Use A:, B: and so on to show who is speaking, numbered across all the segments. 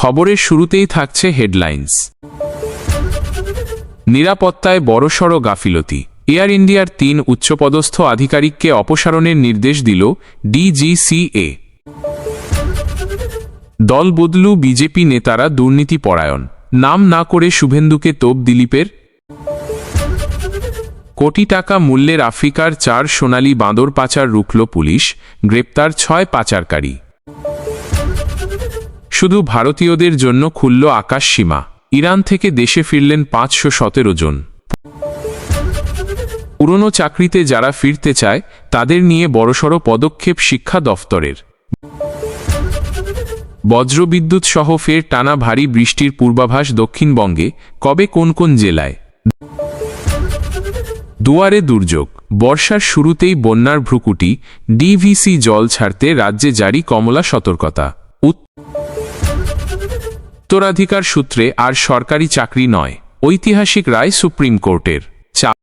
A: খবরের শুরুতেই থাকছে হেডলাইন্স। নিরাপত্তায় বড়সড় গাফিলতি। এয়ার ইন্ডিয়ার তিন উচ্চপদস্থ আধিকারিককে অপসারণের নির্দেশ দিল ডিজিসিএ। দল বদলু বিজেপি নেতারা দুর্নীতি পরায়ণ নাম না করে শুভেন্দুকে তোপ দিলীপের। কোটি টাকা মূল্যের আফ্রিকার চার সোনালী বাঁদর পাচার রুখল পুলিশ। গ্রেপ্তার ছয় পাচারকারী। শুধু ভারতীয়দের জন্য খুলল আকাশ সীমা। ইরান থেকে দেশে ফিরলেন পাঁচশো সতেরো জন। পুরনো চাকরিতে যারা ফিরতে চায়, তাদের নিয়ে বড়সড় পদক্ষেপ শিক্ষা দফতরের। বজ্রবিদ্যুৎ সহ ফের টানা ভারী বৃষ্টির পূর্বাভাস দক্ষিণবঙ্গে, কবে কোন কোন জেলায়? দুয়ারে দুর্যোগ। বর্ষার শুরুতেই বন্যার ভ্রুকুটি, ডিভিসি জল ছাড়তে রাজ্যে জারি কমলা সতর্কতা। উত্তরাধিকার সূত্রে আর সরকারি চাকরি নয়, ঐতিহাসিক রায় সুপ্রিম কোর্টের। চাপে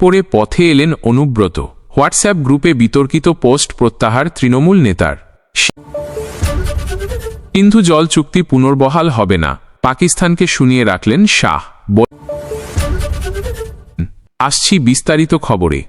A: পড়ে পথে এলেন অনুব্রত। হোয়াটসঅ্যাপ গ্রুপে বিতর্কিত পোস্ট প্রত্যাহার তৃণমূল নেতার। সিন্ধু জল চুক্তি পুনর্বহাল হবে না, পাকিস্তানকে শুনিয়ে রাখলেন শাহ। আসছি বিস্তারিত খবরে।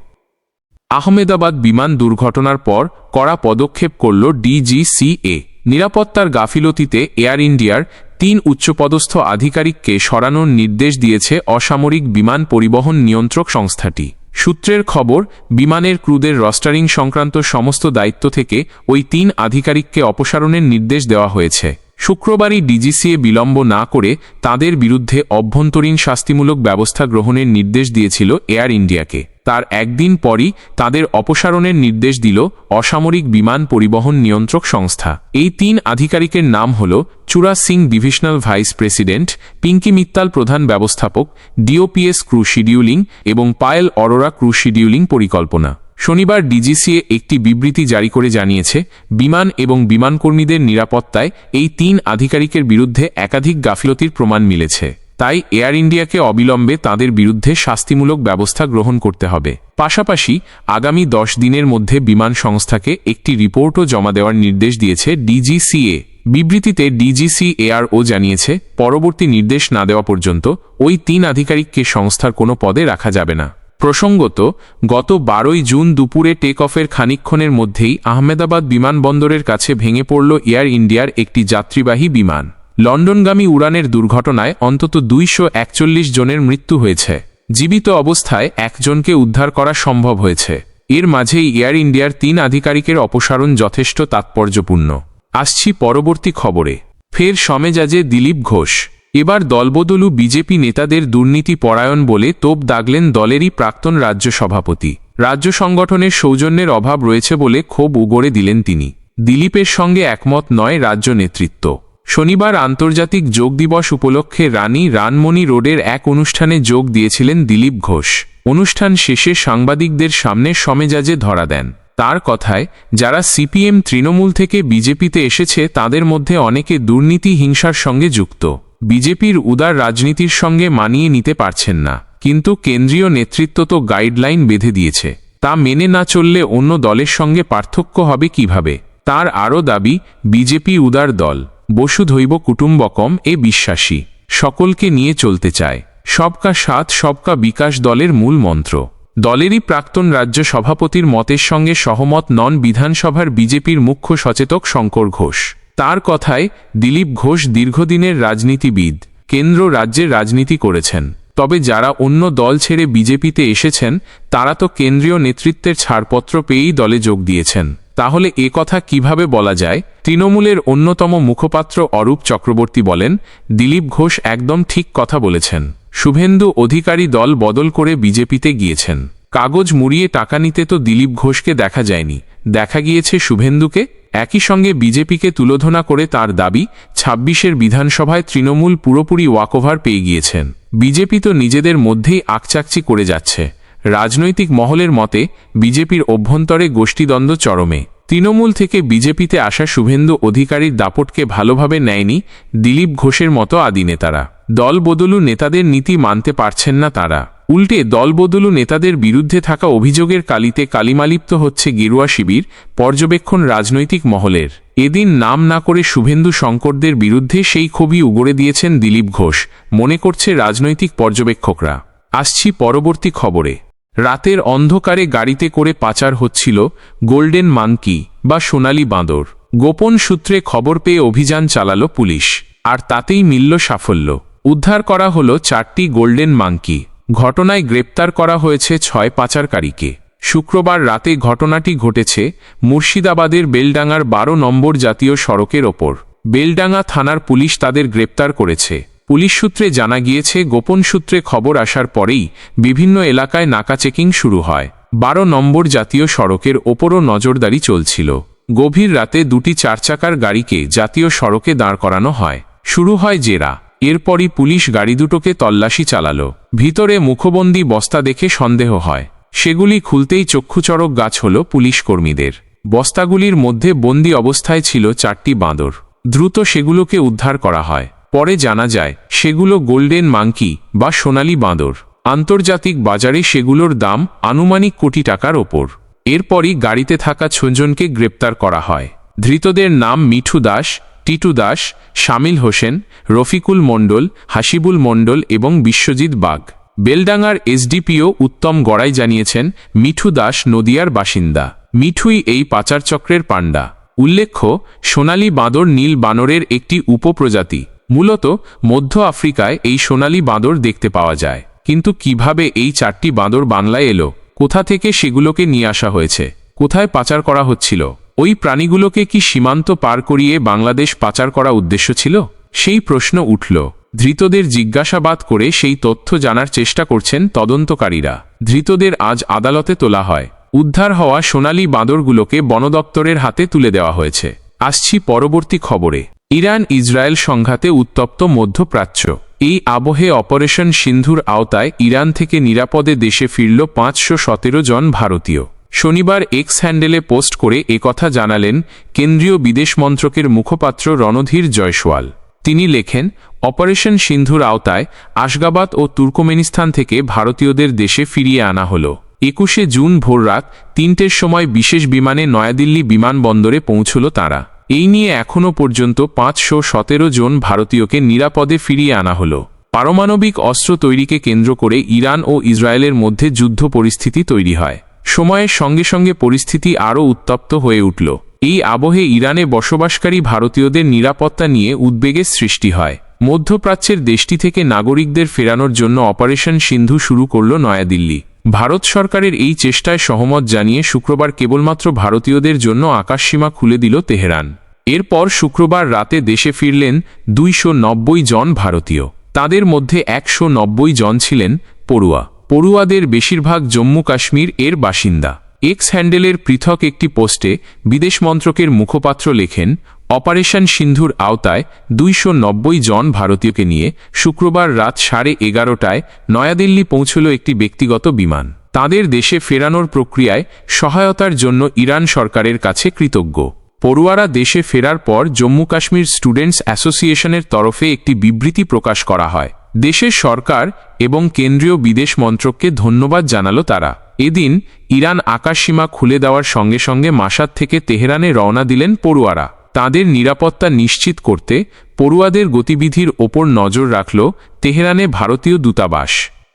A: আহমেদাবাদ বিমান দুর্ঘটনার পর কড়া পদক্ষেপ করল ডিজিসিএ। নিরাপত্তার গাফিলতিতে এয়ার ইন্ডিয়ার তিন উচ্চপদস্থ আধিকারিককে সরানোর নির্দেশ দিয়েছে অসামরিক বিমান পরিবহন নিয়ন্ত্রক সংস্থাটি। সূত্রের খবর, বিমানের ক্রুদের রস্টারিং সংক্রান্ত সমস্ত দায়িত্ব থেকে ওই তিন আধিকারিককে অপসারণের নির্দেশ দেওয়া হয়েছে। শুক্রবারই ডিজিসিএ বিলম্ব না করে তাদের বিরুদ্ধে অভ্যন্তরীণ শাস্তিমূলক ব্যবস্থা গ্রহণের নির্দেশ দিয়েছিল এয়ার ইন্ডিয়াকে। তার একদিন পরই তাদের অপসারণের নির্দেশ দিল অসামরিক বিমান পরিবহন নিয়ন্ত্রক সংস্থা। এই তিন আধিকারিকের নাম হল Chura Singh divisional vice president, Pinky Mittal প্রধান ব্যবস্থাপক, ডিওপিএস ক্রু শিডিউলিং এবং পায়েল অরোরা ক্রু শিডিউলিং পরিকল্পনা। শনিবার ডিজিসিএ একটি বিবৃতি জারি করে জানিয়েছে, বিমান এবং বিমানকর্মীদের নিরাপত্তায় এই তিন আধিকারিকের বিরুদ্ধে একাধিক গাফিলতির প্রমাণ মিলেছে। তাই এয়ার ইন্ডিয়াকে অবিলম্বে তাদের বিরুদ্ধে শাস্তিমূলক ব্যবস্থা গ্রহণ করতে হবে। পাশাপাশি আগামী দশ দিনের মধ্যে বিমান সংস্থাকে একটি রিপোর্টও জমা দেওয়ার নির্দেশ দিয়েছে ডিজিসিএ। বিবৃতিতে ডিজিসি এআরও জানিয়েছে, পরবর্তী নির্দেশ না দেওয়া পর্যন্ত ওই তিন আধিকারিককে সংস্থার কোনো পদে রাখা যাবে না। প্রসঙ্গত, গত বারোই জুন দুপুরে টেক অফের খানিক্ষণের মধ্যেই আহমেদাবাদ বিমানবন্দরের কাছে ভেঙে পড়ল এয়ার ইন্ডিয়ার একটি যাত্রীবাহী বিমান। লন্ডনগামী উড়ানের দুর্ঘটনায় অন্তত দুইশো একচল্লিশ জনের মৃত্যু হয়েছে। জীবিত অবস্থায় একজনকে উদ্ধার করা সম্ভব হয়েছে। এর মাঝেই এয়ার ইন্ডিয়ার তিন আধিকারিকের অপসারণ যথেষ্ট তাৎপর্যপূর্ণ। আসছি পরবর্তী খবরে। ফের সমেজাজে দিলীপ ঘোষ। এবার দলবদলু বিজেপি নেতাদের দুর্নীতি পরায়ণ বলে তোপ দাগলেন দলেরই প্রাক্তন রাজ্য সভাপতি। রাজ্য সংগঠনের সৌজন্যের অভাব রয়েছে বলে ক্ষোভ উগড়ে দিলেন তিনি। দিলীপের সঙ্গে একমত নয় রাজ্য নেতৃত্ব। শনিবার আন্তর্জাতিক যোগ দিবস উপলক্ষে রানী রানমণি রোডের এক অনুষ্ঠানে যোগ দিয়েছিলেন দিলীপ ঘোষ। অনুষ্ঠান শেষে সাংবাদিকদের সামনে সমেজাজে ধরা দেন। তার কথায়, যারা সিপিএম তৃণমূল থেকে বিজেপিতে এসেছে তাদের মধ্যে অনেকে দুর্নীতি হিংসার সঙ্গে যুক্ত। বিজেপির উদার রাজনীতির সঙ্গে মানিয়ে নিতে পারছেন না। কিন্তু কেন্দ্রীয় নেতৃত্ব তো গাইডলাইন বেঁধে দিয়েছে। তা মেনে না চললে অন্য দলের সঙ্গে পার্থক্য হবে কীভাবে? তার আরও দাবি, বিজেপি উদার দল বসুধৈব কুটুম্বকম এ বিশ্বাসী, সকলকে নিয়ে চলতে চায়। সবকা সাথ, সবকা বিকাশ দলের মূল মন্ত্র। দলেরই প্রাক্তন রাজ্য সভাপতির মতের সঙ্গে সহমত নন বিধানসভার বিজেপির মুখ্য সচেতক শঙ্কর ঘোষ। তার কথায় দিলীপ ঘোষ দীর্ঘদিনের রাজনীতিবিদ, কেন্দ্র রাজ্যের রাজনীতি করেছেন। তবে যারা অন্য দল ছেড়ে বিজেপিতে এসেছেন, তারা তো কেন্দ্রীয় নেতৃত্বের ছাড়পত্র পেয়েই দলে যোগ দিয়েছেন। তাহলে এ কথা কীভাবে বলা যায়? তৃণমূলের অন্যতম মুখপাত্র অরূপ চক্রবর্তী বলেন, দিলীপ ঘোষ একদম ঠিক কথা বলেছেন। শুভেন্দু অধিকারী দল বদল করে বিজেপিতে গিয়েছেন। কাগজ মুড়িয়ে টাকা নিতে তো দিলীপ ঘোষকে দেখা যায়নি। দেখা গিয়েছে শুভেন্দুকে একই সঙ্গে বিজেপিকে তুলোধনা করে তার দাবি, ছাব্বিশের বিধানসভায় তৃণমূল পুরোপুরি ওয়াকওভার পেয়ে গিয়েছেন। বিজেপি তো নিজেদের মধ্যেই আকচাকচি করে যাচ্ছে। রাজনৈতিক মহলের মতে, বিজেপির অভ্যন্তরে গোষ্ঠীদ্বন্দ্ব চরমে। তৃণমূল থেকে বিজেপিতে আসা শুভেন্দু অধিকারীর দাপটকে ভালোভাবে নেয়নি দিলীপ ঘোষের মতো আদি নেতারা দল বদলু নেতাদের নীতি মানতে পারছেন না তারা। উল্টে দলবদলু নেতাদের বিরুদ্ধে থাকা অভিযোগের কালিতে কালিমালিপ্ত হচ্ছে গেরুয়া শিবির, পর্যবেক্ষণ রাজনৈতিক মহলের। এদিন নাম না করে শুভেন্দু শঙ্করদের বিরুদ্ধে সেই ক্ষোভই উগড়ে দিয়েছেন দিলীপ ঘোষ, মনে করছে রাজনৈতিক পর্যবেক্ষকরা। আসছি পরবর্তী খবরে। রাতের অন্ধকারে গাড়িতে করে পাচার হচ্ছিল গোল্ডেন মাঙ্কি বা সোনালি বাঁদর। গোপন সূত্রে খবর পেয়ে অভিযান চালালো পুলিশ, আর তাতেই মিলল সাফল্য। উদ্ধার করা হলো চারটি গোল্ডেন মাঙ্কি। ঘটনায় গ্রেপ্তার করা হয়েছে ছয় পাচারকারীকে। শুক্রবার রাতে ঘটনাটি ঘটেছে মুর্শিদাবাদের বেলডাঙ্গার বারো নম্বর জাতীয় সড়কের ওপর। বেলডাঙ্গা থানার পুলিশ তাদের গ্রেপ্তার করেছে। পুলিশ সূত্রে জানা গিয়েছে, গোপন সূত্রে খবর আসার পরেই বিভিন্ন এলাকায় নাকা চেকিং শুরু হয়। বারো নম্বর জাতীয় সড়কের ওপরও নজরদারি চলছিল। গভীর রাতে দুটি চারচাকার গাড়িকে জাতীয় সড়কে দাঁড় করানো হয়। শুরু হয় জেরা। এরপরই পুলিশ গাড়ি দুটোকে তল্লাশি চালালো। ভিতরে মুখবন্দি বস্তা দেখে সন্দেহ হয়। সেগুলি খুলতেই চক্ষুচরক গাছ হল পুলিশ কর্মীদের। বস্তাগুলির মধ্যে বন্দি অবস্থায় ছিল চারটি বাঁদর। দ্রুত সেগুলোকে উদ্ধার করা হয়। পরে জানা যায়, সেগুলো গোল্ডেন মাংকি বা সোনালী বাঁদর। আন্তর্জাতিক বাজারে সেগুলোর দাম আনুমানিক কোটি টাকার ওপর। এরপরই গাড়িতে থাকা ছজনকে গ্রেপ্তার করা হয়। ধৃতদের নাম মিঠু দাস টিটু দাস, শামিল হোসেন, রফিকুল মণ্ডল, হাসিবুল মণ্ডল এবং বিশ্বজিৎ বাগ। বেলডাঙ্গার এসডিপিও উত্তম গড়াই জানিয়েছেন, মিঠু দাস নদিয়ার বাসিন্দা। মিঠুই এই পাচারচক্রের পাণ্ডা। উল্লেখ্য, সোনালী বাঁদর নীল বানরের একটি উপপ্রজাতি। মূলত, মধ্য আফ্রিকায় এই সোনালী বাঁদর দেখতে পাওয়া যায়। কিন্তু কীভাবে এই চারটি বাঁদর বাংলায় এলো? কোথা থেকে সেগুলোকে নিয়ে আসা হয়েছে? কোথায় পাচার করা হচ্ছিল? ওই প্রাণীগুলোকে কি সীমান্ত পার করিয়ে বাংলাদেশ পাচার করা উদ্দেশ্য ছিল? সেই প্রশ্ন উঠল। ধৃতদের জিজ্ঞাসাবাদ করে সেই তথ্য জানার চেষ্টা করছেন তদন্তকারীরা। ধৃতদের আজ আদালতে তোলা হয়। উদ্ধার হওয়া সোনালী বাঁদরগুলোকে বনদপ্তরের হাতে তুলে দেওয়া হয়েছে। আসছি পরবর্তী খবরে। ইরান ইসরায়েল সংঘাতে উত্তপ্ত মধ্যপ্রাচ্য। এই আবহে অপারেশন সিন্ধুর আওতায় ইরান থেকে নিরাপদে দেশে ফিরল পাঁচশো সতেরো জন ভারতীয়। শনিবার এক্স হ্যান্ডেলে পোস্ট করে একথা জানালেন কেন্দ্রীয় বিদেশ মন্ত্রকের মুখপাত্র রণধীর জয়সওয়াল। তিনি লেখেন, অপারেশন সিন্ধুর আওতায় আশগাবাদ ও তুর্কমেনিস্তান থেকে ভারতীয়দের দেশে ফিরিয়ে আনা হল। একুশে জুন ভোররাত তিনটের সময় বিশেষ বিমানে নয়াদিল্লি বিমানবন্দরে পৌঁছল তারা। এই নিয়ে এখনও পর্যন্ত পাঁচশো সতেরো জন ভারতীয়কে নিরাপদে ফিরিয়ে আনা হল। পারমাণবিক অস্ত্র তৈরিকে কেন্দ্র করে ইরান ও ইসরায়েলের মধ্যে যুদ্ধ পরিস্থিতি তৈরি হয়। সময়ের সঙ্গে সঙ্গে পরিস্থিতি আরও উত্তপ্ত হয়ে উঠল। এই আবহে ইরানে বসবাসকারী ভারতীয়দের নিরাপত্তা নিয়ে উদ্বেগের সৃষ্টি হয়। মধ্যপ্রাচ্যের দেশটি থেকে নাগরিকদের ফেরানোর জন্য অপারেশন সিন্ধু শুরু করল নয়াদিল্লি। ভারত সরকারের এই চেষ্টায় সহমত জানিয়ে শুক্রবার কেবলমাত্র ভারতীয়দের জন্য আকাশসীমা খুলে দিল তেহরান। এরপর শুক্রবার রাতে দেশে ফিরলেন দুইশো নব্বই জন ভারতীয়। তাদের মধ্যে একশো নব্বই জন ছিলেন পড়ুয়া। পড়ুয়াদের বেশিরভাগ জম্মু কাশ্মীর এর বাসিন্দা। এক্স হ্যান্ডেলের পৃথক একটি পোস্টে বিদেশ মন্ত্রকের মুখপাত্র লেখেন, অপারেশন সিন্ধুর আওতায় দুইশ নব্বই জন ভারতীয়কে নিয়ে শুক্রবার রাত সাড়ে এগারোটায় নয়াদিল্লি পৌঁছল একটি ব্যক্তিগত বিমান। তাদের দেশে ফেরানোর প্রক্রিয়ায় সহায়তার জন্য ইরান সরকারের কাছে কৃতজ্ঞ। পড়ুয়ারা দেশে ফেরার পর জম্মু কাশ্মীর স্টুডেন্টস অ্যাসোসিয়েশনের তরফে একটি বিবৃতি প্রকাশ করা হয়। দেশের সরকার এবং কেন্দ্রীয় বিদেশ মন্ত্রককে ধন্যবাদ জানালো তারা। এদিন ইরান আকাশসীমা খুলে দেওয়ার সঙ্গে সঙ্গে মাসাদ থেকে তেহরানে রওনা দিলেন পড়ুয়ারা। তাদের নিরাপত্তা নিশ্চিত করতে পড়ুয়াদের গতিবিধির ওপর নজর রাখল তেহরানে ভারতীয় দূতাবাস।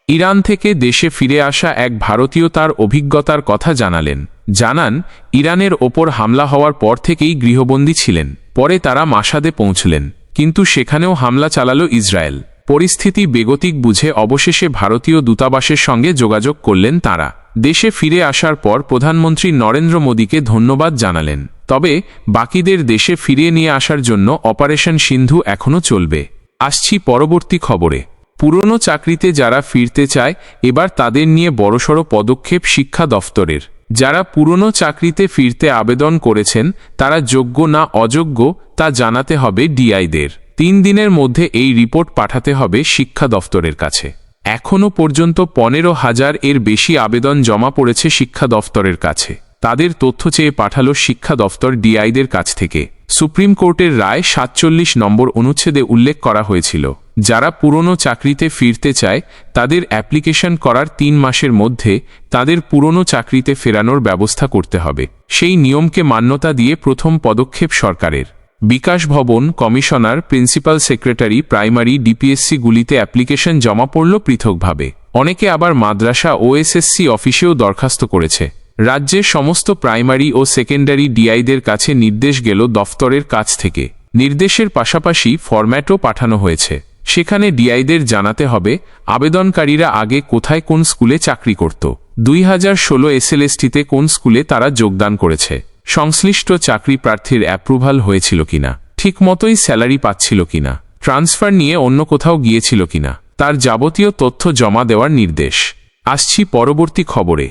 A: ইরান থেকে দেশে ফিরে আসা এক ভারতীয় তার অভিজ্ঞতার কথা জানালেন। জানান, ইরানের ওপর হামলা হওয়ার পর থেকেই গৃহবন্দী ছিলেন। পরে তারা মাসাদে পৌঁছলেন, কিন্তু সেখানেও হামলা চালালো ইসরায়েল। পরিস্থিতি বেগতিক বুঝে অবশেষে ভারতীয় দূতাবাসের সঙ্গে যোগাযোগ করলেন তারা। দেশে ফিরে আসার পর প্রধানমন্ত্রী নরেন্দ্র মোদীকে ধন্যবাদ জানালেন। তবে বাকিদের দেশে ফিরিয়ে নিয়ে আসার জন্য অপারেশন সিন্ধু এখনও চলবে। আসছি পরবর্তী খবরে। পুরনো চাকরিতে যারা ফিরতে চায়, এবার তাদের নিয়ে বড়সড় পদক্ষেপ শিক্ষা দফতরের। যারা পুরনো চাকরিতে ফিরতে আবেদন করেছেন, তারা যোগ্য না অযোগ্য, তা জানাতে হবে ডিআইদের। তিন দিনের মধ্যে এই রিপোর্ট পাঠাতে হবে শিক্ষা দফতরের কাছে। এখনও পর্যন্ত পনেরো হাজার এর বেশি আবেদন জমা পড়েছে শিক্ষা দফতরের কাছে। তাদের তথ্য চেয়ে পাঠালো শিক্ষা দফতর ডিআইদের কাছ থেকে। সুপ্রিম কোর্টের রায় সাতচল্লিশ নম্বর অনুচ্ছেদে উল্লেখ করা হয়েছিল। যারা পুরনো চাকরিতে ফিরতে চায়, তাদের অ্যাপ্লিকেশন করার তিন মাসের মধ্যে তাদের পুরনো চাকরিতে ফেরানোর ব্যবস্থা করতে হবে। সেই নিয়মকে মান্যতা দিয়ে প্রথম পদক্ষেপ সরকারের। Bikash Bhavan commissioner, principal secretary, primary ডিপিএসসিগুলিতে application জমা পড়ল পৃথকভাবে। অনেকে আবার মাদ্রাসা ওএসএসসি অফিসেও দরখাস্ত করেছে। রাজ্যের সমস্ত প্রাইমারি ও সেকেন্ডারি ডিআইদের কাছে নির্দেশ গেল দফতরের কাছ থেকে। নির্দেশের পাশাপাশি ফরম্যাটও পাঠানো হয়েছে। সেখানে ডিআইদের জানাতে হবে, আবেদনকারীরা আগে কোথায় কোন স্কুলে চাকরি করত। দুই হাজার ষোলো এসএলএসটিতে কোন স্কুলে তারা যোগদান করেছে। সংশ্লিষ্ট চাকরি প্রার্থীর অ্যাপ্রুভাল হয়েছিল কিনা, ঠিকমতোই স্যালারি পাচ্ছিল কিনা ট্রান্সফার নিয়ে অন্য কোথাও গিয়েছিল কিনা, তার যাবতীয় তথ্য জমা দেওয়ার নির্দেশ। আসছি পরবর্তী খবরে।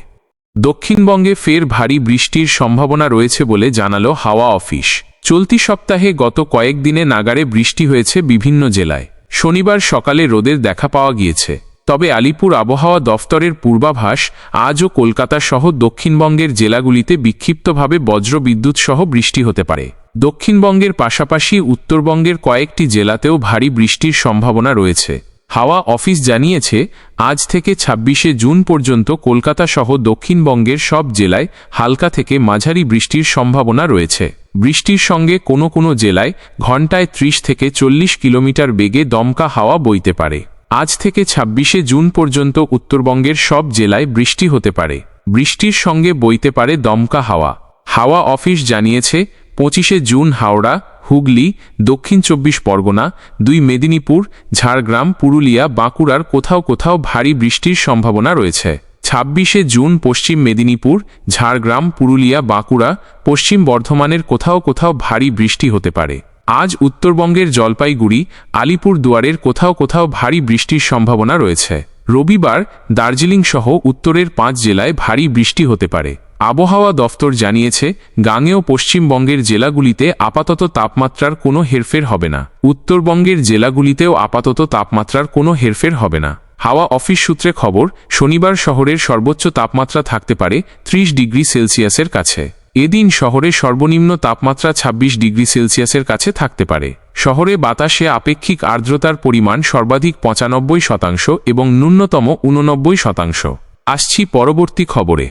A: দক্ষিণবঙ্গে ফের ভারী বৃষ্টির সম্ভাবনা রয়েছে বলে জানালো হাওয়া অফিস। চলতি সপ্তাহে গত কয়েকদিনে নাগারে বৃষ্টি হয়েছে বিভিন্ন জেলায়। শনিবার সকালে রোদের দেখা পাওয়া গিয়েছে। তবে আলিপুর আবহাওয়া দফতরের পূর্বাভাস আজও কলকাতা সহ দক্ষিণবঙ্গের জেলাগুলিতে বিক্ষিপ্তভাবে বজ্রবিদ্যুৎ সহ বৃষ্টি হতে পারে। দক্ষিণবঙ্গের পাশাপাশি উত্তরবঙ্গের কয়েকটি জেলাতেও ভারী বৃষ্টির সম্ভাবনা রয়েছে। হাওয়া অফিস জানিয়েছে, আজ থেকে ছাব্বিশে জুন পর্যন্ত কলকাতা সহ দক্ষিণবঙ্গের সব জেলায় হালকা থেকে মাঝারি বৃষ্টির সম্ভাবনা রয়েছে। বৃষ্টির সঙ্গে কোনো কোনো জেলায় ঘণ্টায় ত্রিশ থেকে চল্লিশ কিলোমিটার বেগে দমকা হাওয়া বইতে পারে। আজ থেকে ছাব্বিশে জুন পর্যন্ত উত্তরবঙ্গের সব জেলায় বৃষ্টি হতে পারে। বৃষ্টির সঙ্গে বইতে পারে দমকা হাওয়া। হাওয়া অফিস জানিয়েছে, পঁচিশে জুন হাওড়া, হুগলি, দক্ষিণ চব্বিশ পরগনা, দুই মেদিনীপুর, ঝাড়গ্রাম, পুরুলিয়া, বাঁকুড়ার কোথাও কোথাও ভারী বৃষ্টির সম্ভাবনা রয়েছে। ছাব্বিশে জুন পশ্চিম মেদিনীপুর, ঝাড়গ্রাম, পুরুলিয়া, বাঁকুড়া, পশ্চিম বর্ধমানের কোথাও কোথাও ভারী বৃষ্টি হতে পারে। আজ উত্তরবঙ্গের জলপাইগুড়ি, আলিপুর দুয়ারের কোথাও কোথাও ভারী বৃষ্টির সম্ভাবনা রয়েছে। রবিবার দার্জিলিং সহ উত্তরের পাঁচ জেলায় ভারী বৃষ্টি হতে পারে। আবহাওয়া দফতর জানিয়েছে গাঙ্গেয় পশ্চিমবঙ্গের জেলাগুলিতে আপাতত তাপমাত্রার কোনো হেরফের হবে না। উত্তরবঙ্গের জেলাগুলিতেও আপাতত তাপমাত্রার কোনো হেরফের হবে না। হাওয়া অফিস সূত্রে খবর, শনিবার শহরের সর্বোচ্চ তাপমাত্রা থাকতে পারে ত্রিশ ডিগ্রি সেলসিয়াসের কাছে। এদিন শহরে সর্বনিম্ন তাপমাত্রা ২৬ ডিগ্রি সেলসিয়াসের কাছে থাকতে পারে। শহরে বাতাসে আপেক্ষিক আর্দ্রতার পরিমাণ সর্বাধিক পঁচানব্বই শতাংশ এবং ন্যূনতম উননব্বই শতাংশ। আসছি পরবর্তী খবরে।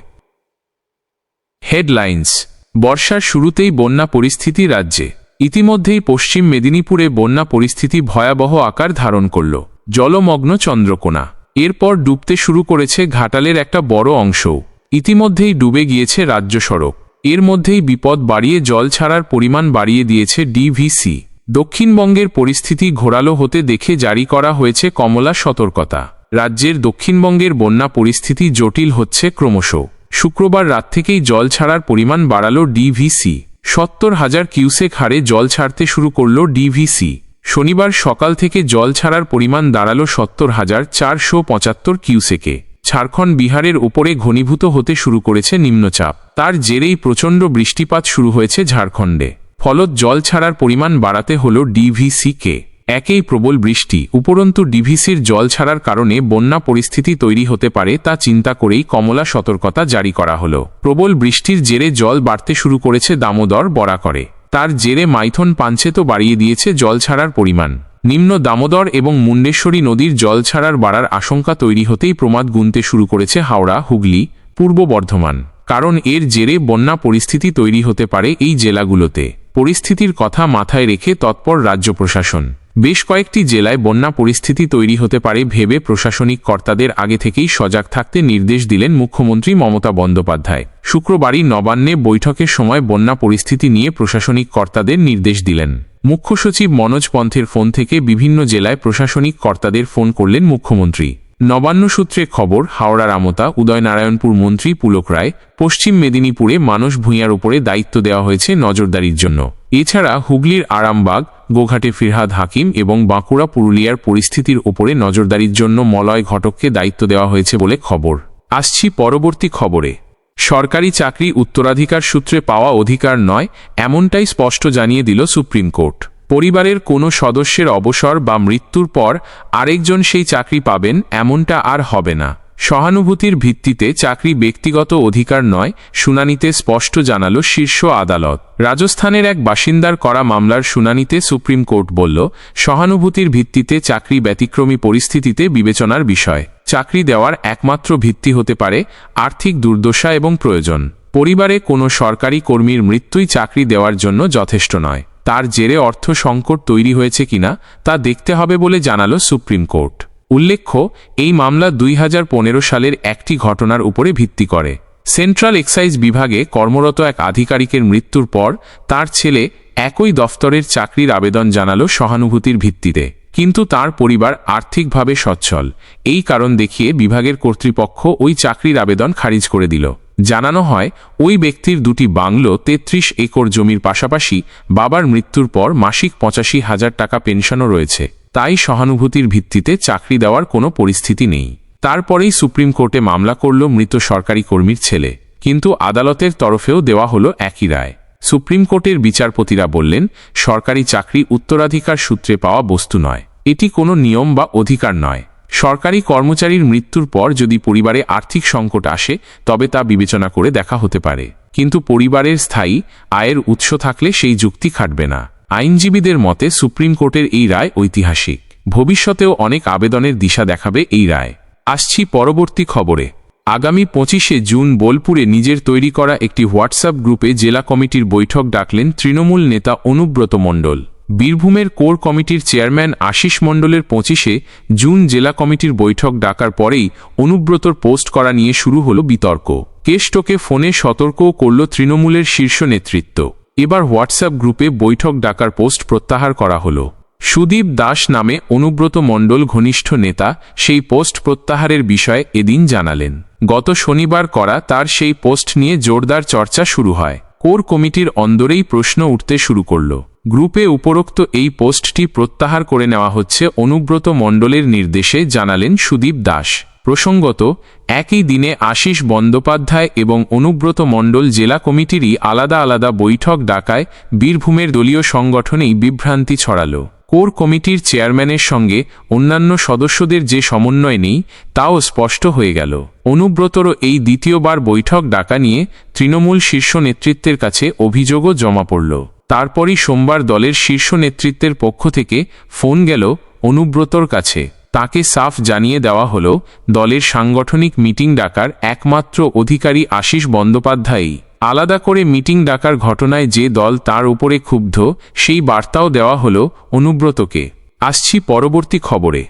A: হেডলাইন্স। বর্ষার শুরুতেই বন্যা পরিস্থিতি রাজ্যে। ইতিমধ্যেই পশ্চিম মেদিনীপুরে বন্যা পরিস্থিতি ভয়াবহ আকার ধারণ করল। জলমগ্ন চন্দ্রকোনা। এরপর ডুবতে শুরু করেছে ঘাটালের একটা বড় অংশও। ইতিমধ্যেই ডুবে গিয়েছে রাজ্য সড়ক। এর মধ্যেই বিপদ বাড়িয়ে জল ছাড়ার পরিমাণ বাড়িয়ে দিয়েছে ডিভিসি। দক্ষিণবঙ্গের পরিস্থিতি ঘোরালো হতে দেখে জারি করা হয়েছে কমলা সতর্কতা। রাজ্যের দক্ষিণবঙ্গের বন্যা পরিস্থিতি জটিল হচ্ছে ক্রমশ। শুক্রবার রাত থেকেই জল ছাড়ার পরিমাণ বাড়াল ডিভিসি। সত্তর হাজার কিউসেক হারে জল ছাড়তে শুরু করল ডিভিসি। শনিবার সকাল থেকে জল ছাড়ার পরিমাণ দাঁড়াল সত্তর হাজার চারশো পঁচাত্তর কিউসেকে। ঝাড়খণ্ড বিহারের উপরে ঘনীভূত হতে শুরু করেছে নিম্নচাপ। তার জেরেই প্রচণ্ড বৃষ্টিপাত শুরু হয়েছে ঝাড়খণ্ডে। ফলত জল ছাড়ার পরিমাণ বাড়াতে হল ডিভিসিকে। একেই প্রবল বৃষ্টি, উপরন্তু ডিভিসির জল ছাড়ার কারণে বন্যা পরিস্থিতি তৈরি হতে পারে তা চিন্তা করেই কমলা সতর্কতা জারি করা হল। প্রবল বৃষ্টির জেরে জল বাড়তে শুরু করেছে দামোদর বড়া করে তার জেরে মাইথন পাঞ্চে তো বাড়িয়ে দিয়েছে জল ছাড়ার পরিমাণ। নিম্ন দামোদর এবং মুন্ডেশ্বরী নদীর জল ছাড়ার বাড়ার আশঙ্কা তৈরি হতেই প্রমাদ গুনতে শুরু করেছে হাওড়া, হুগলি, পূর্ব বর্ধমান। কারণ এর জেরে বন্যা পরিস্থিতি তৈরি হতে পারে এই জেলাগুলোতে। পরিস্থিতির কথা মাথায় রেখে তৎপর রাজ্য প্রশাসন। বেশ কয়েকটি জেলায় বন্যা পরিস্থিতি তৈরি হতে পারে ভেবে প্রশাসনিক কর্তাদের আগে থেকেই সজাগ থাকতে নির্দেশ দিলেন মুখ্যমন্ত্রী মমতা বন্দ্যোপাধ্যায়। শুক্রবারই নবান্নে বৈঠকের সময় বন্যা পরিস্থিতি নিয়ে প্রশাসনিক কর্তাদের নির্দেশ দিলেন। মুখ্য সচিব মনোজ পন্থের ফোন থেকে বিভিন্ন জেলায় প্রশাসনিক কর্তাদের ফোন করলেন মুখ্যমন্ত্রী। নবান্ন সূত্রে খবর, হাওড়ার আমতা, উদয়নারায়ণপুর মন্ত্রী পুলক রায়, পশ্চিম মেদিনীপুরে মানস ভূঁইয়ার উপরে দায়িত্ব দেওয়া হয়েছে নজরদারির জন্য। এছাড়া হুগলির আরামবাগ, গোঘাটে ফিরহাদ হাকিম এবং বাঁকুড়া পুরুলিয়ার পরিস্থিতির ওপরে নজরদারির জন্য মলয় ঘটককে দায়িত্ব দেওয়া হয়েছে বলে খবর। আসছি পরবর্তী খবরে। সরকারি চাকরি উত্তরাধিকার সূত্রে পাওয়া অধিকার নয়, এমনটাই স্পষ্ট জানিয়ে দিল সুপ্রিম কোর্ট। পরিবারের কোনো সদস্যের অবসর বা মৃত্যুর পর আরেকজন সেই চাকরি পাবেন, এমনটা আর হবে না। সহানুভূতির ভিত্তিতে চাকরি ব্যক্তিগত অধিকার নয়, শুনানিতে স্পষ্ট জানালো শীর্ষ আদালত। রাজস্থানের এক বাসিন্দার করা মামলার শুনানিতে সুপ্রিম কোর্ট বলল, সহানুভূতির ভিত্তিতে চাকরি ব্যতিক্রমী পরিস্থিতিতে বিবেচনার বিষয়। চাকরি দেওয়ার একমাত্র ভিত্তি হতে পারে আর্থিক দুর্দশা এবং প্রয়োজন। পরিবারে কোনো সরকারি কর্মীর মৃত্যুই চাকরি দেওয়ার জন্য যথেষ্ট নয়। তার জেরে অর্থ সংকট তৈরি হয়েছে কিনা তা দেখতে হবে বলে জানালো সুপ্রিম কোর্ট। উল্লেখ্য, এই মামলা দুই হাজার পনেরো সালের একটি ঘটনার উপরে ভিত্তি করে। সেন্ট্রাল এক্সাইজ বিভাগে কর্মরত এক আধিকারিকের মৃত্যুর পর তার ছেলে একই দফতরের চাকরির আবেদন জানালো সহানুভূতির ভিত্তিতে। কিন্তু তার পরিবার আর্থিকভাবে সচ্ছল। এই কারণ দেখিয়ে বিভাগের কর্তৃপক্ষ ওই চাকরির আবেদন খারিজ করে দিল। জানানো হয়, ওই ব্যক্তির দুটি বাংলো তেত্রিশ একর জমির পাশাপাশি বাবার মৃত্যুর পর মাসিক পঁচাশি হাজার টাকা পেনশনও রয়েছে। তাই সহানুভূতির ভিত্তিতে চাকরি দেওয়ার কোনো পরিস্থিতি নেই। তারপরেই সুপ্রিম কোর্টে মামলা করল মৃত সরকারি কর্মীর ছেলে। কিন্তু আদালতের তরফেও দেওয়া হলো একই রায়। সুপ্রিম কোর্টের বিচারপতিরা বললেন, সরকারি চাকরি উত্তরাধিকার সূত্রে পাওয়া বস্তু নয়। এটি কোনো নিয়ম বা অধিকার নয়। সরকারি কর্মচারীর মৃত্যুর পর যদি পরিবারে আর্থিক সংকট আসে, তবে তা বিবেচনা করে দেখা হতে পারে। কিন্তু পরিবারের স্থায়ী, আয়ের উৎস থাকলে সেই যুক্তি খাটবে না। আইনজীবীদের মতে সুপ্রিম কোর্টের এই রায় ঐতিহাসিক। ভবিষ্যতেও অনেক আবেদনের দিশা দেখাবে এই রায়। আসছি পরবর্তী খবরে। আগামী পঁচিশে জুন বোলপুরে নিজের তৈরি করা একটি হোয়াটসঅ্যাপ গ্রুপে জেলা কমিটির বৈঠক ডাকলেন তৃণমূল নেতা অনুব্রত মণ্ডল। বীরভূমের কোর কমিটির চেয়ারম্যান আশিস মণ্ডলের পঁচিশে জুন জেলা কমিটির বৈঠক ডাকার পরেই অনুব্রতর পোস্ট করা নিয়ে শুরু হল বিতর্ক। কেষ্টকে ফোনে সতর্কও করল তৃণমূলের শীর্ষ নেতৃত্ব। এবার হোয়াটসঅ্যাপ গ্রুপে বৈঠক ডাকার পোস্ট প্রত্যাহার করা হল। সুদীপ দাস নামে অনুব্রত মণ্ডল ঘনিষ্ঠ নেতা সেই পোস্ট প্রত্যাহারের বিষয়ে এদিন জানালেন। গত শনিবার করা তার সেই পোস্ট নিয়ে জোরদার চর্চা শুরু হয়। কোর কমিটির অন্দরেই প্রশ্ন উঠতে শুরু করল। গ্রুপে উপরোক্ত এই পোস্টটি প্রত্যাহার করে নেওয়া হচ্ছে অনুব্রত মণ্ডলের নির্দেশে, জানালেন সুদীপ দাস। প্রসঙ্গত, একই দিনে আশিস বন্দ্যোপাধ্যায় এবং অনুব্রত মণ্ডল জেলা কমিটিরই আলাদা আলাদা বৈঠক ডাকায়, বীরভূমের দলীয় সংগঠনেই বিভ্রান্তি ছড়ালো। কোর কমিটির চেয়ারম্যানের সঙ্গে অন্যান্য সদস্যদের যে সমন্বয় নেই, তাও স্পষ্ট হয়ে গেল। অনুব্রতরও এই দ্বিতীয়বার বৈঠক ডাকা নিয়ে তৃণমূল শীর্ষ নেতৃত্বের কাছে অভিযোগও জমা পড়ল। তারপরই সোমবার দলের শীর্ষ নেতৃত্বের পক্ষ থেকে ফোন গেল অনুব্রতর কাছে। তাকে সাফ জানিয়ে দেওয়া হল, দলের সাংগঠনিক মিটিং ডাকার একমাত্র অধিকারী আশিস বন্দ্যোপাধ্যায়ই। আলাদা করে মিটিং ডাকার ঘটনায় যে দল তার উপরে ক্ষুব্ধ, সেই বার্তাও দেওয়া হল অনুব্রতকে। আসছি পরবর্তী খবরে।